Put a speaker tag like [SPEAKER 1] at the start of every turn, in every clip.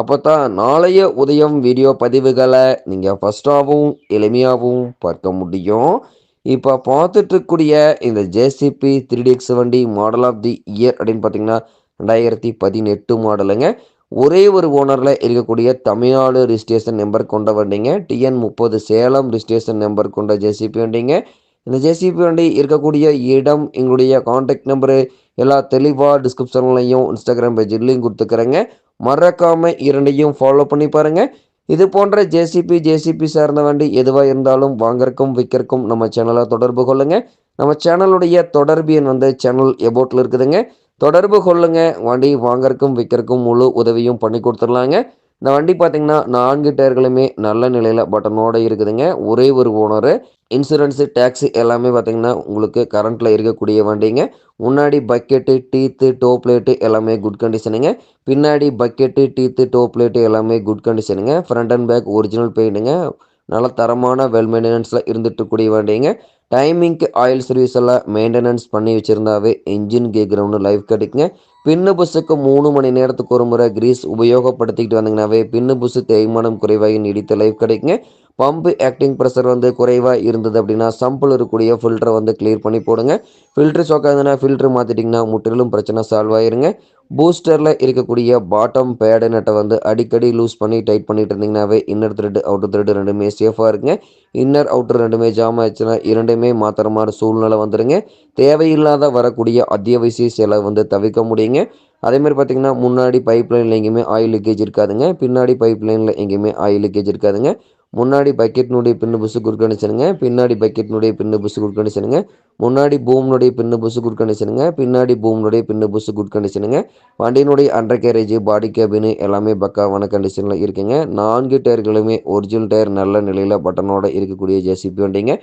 [SPEAKER 1] அப்போ தான் நாளைய உதயம் வீடியோ பதிவுகளை நீங்கள் ஃபஸ்ட்டாகவும் எளிமையாகவும் பார்க்க முடியும். இப்போ பார்த்துட்ருக்கூடிய இந்த ஜேசிபி த்ரீ டிஎக்ஸ் வண்டி மாடல் ஆஃப் தி இயர் அப்படின்னு பார்த்தீங்கன்னா ரெண்டாயிரத்தி பதினெட்டு மாடலுங்க ஒரே ஒரு ஓனரில் இருக்கக்கூடிய தமிழ்நாடு ரிஜிஸ்ட்ரேஷன் நம்பர் கொண்ட வண்டிங்க. டிஎன் முப்பது சேலம் ரிஜிஸ்ட்ரேஷன் நம்பர் கொண்ட ஜேசிபி வண்டிங்க. இந்த ஜேசிபி வண்டி இருக்கக்கூடிய இடம் எங்களுடைய காண்டாக்ட் நம்பரு எல்லா தெளிவாக டிஸ்கிரிப்ஷன்லையும் இன்ஸ்டாகிராம் பேஜ்லையும் கொடுத்துக்கிறேங்க. மறக்காமல் இரண்டையும் ஃபாலோ பண்ணி பாருங்க. இது போன்ற ஜேசிபி ஜேசிபி சார்ந்த வண்டி எதுவாக இருந்தாலும் வாங்கறக்கும் விற்கிறக்கும் நம்ம சேனலை தொடர்பு கொள்ளுங்கள் நம்ம சேனலுடைய தொடர்பு எண் வந்து சேனல் எபோட்டில் இருக்குதுங்க. தொடர்பு கொள்ளுங்க. வண்டி வாங்கறக்கும் விற்கிறக்கும் முழு உதவியும் பண்ணி கொடுத்துடலாங்க. இந்த வண்டி பார்த்தீங்கன்னா நான்கு டயர்களுமே நல்ல நிலையில் பட்டனோட இருக்குதுங்க. ஒரே ஒரு ஓனரு. இன்சூரன்ஸு டேக்ஸி எல்லாமே பார்த்தீங்கன்னா உங்களுக்கு கரண்ட்டில் இருக்கக்கூடிய வண்டிங்க. முன்னாடி பக்கெட்டு டீத்து டோப் பிளேட்டு எல்லாமே குட் கண்டிஷனுங்க. பின்னாடி பக்கெட்டு டீத்து டோப் பிளேட்டு எல்லாமே குட் கண்டிஷனுங்க. ஃப்ரண்ட் அண்ட் பேக் ஒரிஜினல் பெயிண்ட்டுங்க. நல்ல தரமான வெல் மெயின்டெனன்ஸில் இருந்துட்டுக்கூடிய வண்டிங்க. டைமிங்க்கு ஆயில் சர்வீஸ் எல்லாம் மெயின்டெனன்ஸ் பண்ணி வச்சுருந்தாவே இன்ஜின் கேட்குறவனு லைஃப் கிடைக்குங்க பின்னு புசுக்கு மூணு மணி நேரத்துக்கு ஒரு முறை கிரீஸ் உபயோகப்படுத்திக்கிட்டு வந்தீங்கன்னாவே பின்னு புசு தேய்மானம் குறைவாகி நீடித்த லைஃப் கிடைக்குங்க. பம்பு ஆக்டிங் ப்ரெஷர் வந்து குறைவாக இருந்தது அப்படின்னா சம்பிள் இருக்கக்கூடிய ஃபில்டரை வந்து கிளியர் பண்ணி போடுங்க. ஃபில்ட்ரு சோக்காதுன்னா ஃபில்ட்ரு மாற்றிட்டிங்கன்னா முற்றிலும் பிரச்சனை சால்வ் ஆயிருங்க. பூஸ்டரில் இருக்கக்கூடிய பாட்டம் பேடு நட்டை வந்து அடிக்கடி லூஸ் பண்ணி டைட் பண்ணிட்டு இருந்தீங்கன்னாவே இன்னர் த்ரெட் அவுட்டர் த்ரெட் ரெண்டுமே சேஃபாக இருங்க. இன்னர் அவுட்டர் ரெண்டுமே ஜாம் ஆயிடுச்சுன்னா இரண்டுமே மாத்திர மாதிரி சூழ்நிலை வந்துடுங்க தேவையில்லாத வரக்கூடிய அத்தியாவசிய செலவு வந்து தவிர்க்க முடியுங்க. அதேமாதிரி பார்த்தீங்கன்னா முன்னாடி பைப் லைனில் எங்கேயுமே ஆயில் லீக்கேஜ் இருக்காதுங்க. பின்னாடி பைப் லைனில் எங்கேயுமே ஆயில் லீக்கேஜ் இருக்காதுங்க. முன்னாடி பக்கெட்னுடைய பின்னு புசு குறுக்கணிச்சனுங்க பின்னாடி பக்கெட்னுடைய பின்னு புசு குறுக்கணிச்சனுங்க முன்னாடி பூம்னுடைய பின்னு புசு குறுக்கணிச்சனுங்க பின்னாடி பூம்னுடைய பின்னு புசு குறுக்கணிச்சனுங்க வண்டியினுடைய அண்டர் கேரேஜ் பாடி கேபின் எல்லாமே பக்காவான கண்டிஷனில் இருக்குங்க. நான்கு டயர்களுமே ஒரிஜினல் டயர் நல்ல நிலையில் பட்டனோட இருக்கக்கூடிய ஜேசிபி வண்டிங்க.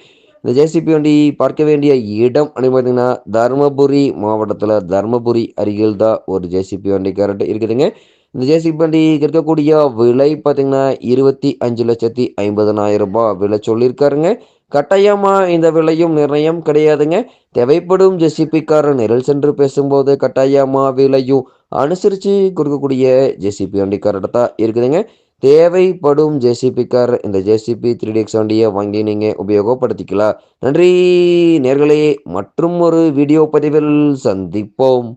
[SPEAKER 1] இந்த ஜேசிபி வண்டி பார்க்க வேண்டிய இடம் அப்படின்னு பார்த்தீங்கன்னா தருமபுரி மாவட்டத்தில் தருமபுரி அருகில் தான் ஒரு ஜேசிபி வண்டி கரெக்ட் இருக்குதுங்க. இந்த ஜேசிபி வண்டி இருக்கக்கூடிய விலை பார்த்தீங்கன்னா இருபத்தி அஞ்சு லட்சத்தி ஐம்பதனாயிரம் ரூபாய் விலை சொல்லியிருக்காருங்க. கட்டாயமாக இந்த விலையும் நிர்ணயம் கிடையாதுங்க. தேவைப்படும் ஜெசிபிக்காரர் நிரல் சென்று பேசும்போது கட்டாயமாக விலையும் அனுசரித்து கொடுக்கக்கூடிய ஜேசிபி வண்டிக்காரர்கிட்ட தான் இருக்குதுங்க. தேவைப்படும் ஜேசிபிக்கார் இந்த ஜேசிபி த்ரீ டிஎக்ஸ் வண்டியை வாங்கி நீங்கள் உபயோகப்படுத்திக்கலாம். நன்றி நேர்களே. மற்றும் ஒரு வீடியோ பதிவில் சந்திப்போம்.